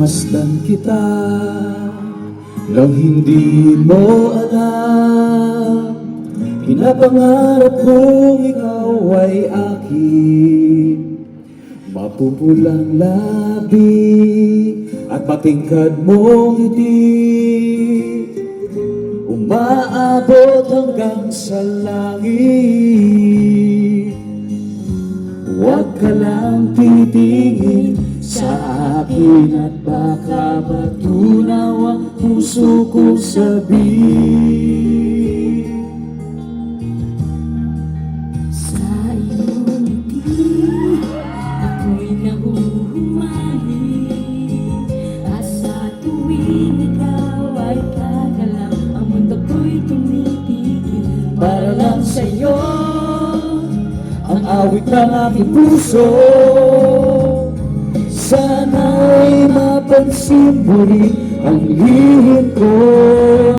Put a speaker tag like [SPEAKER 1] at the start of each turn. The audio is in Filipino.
[SPEAKER 1] Masdan kita Nang hindi mo alam Pinapangarap kong ikaw ay akin. Mapupulang labi At matingkad mong ngiti. Umaabot hanggang sa langit ka lang titingin sa akin At baka matunaw ang puso kong sabihin.
[SPEAKER 2] Sa iyong ngiti, ako'y nahuhumali At sa tuwing ikaw ay kakalam Ang mundo ko'y tumitigil
[SPEAKER 1] Para lang sa'yo awit ng aking puso. Sana'y mapansin mo rin ang lihim ko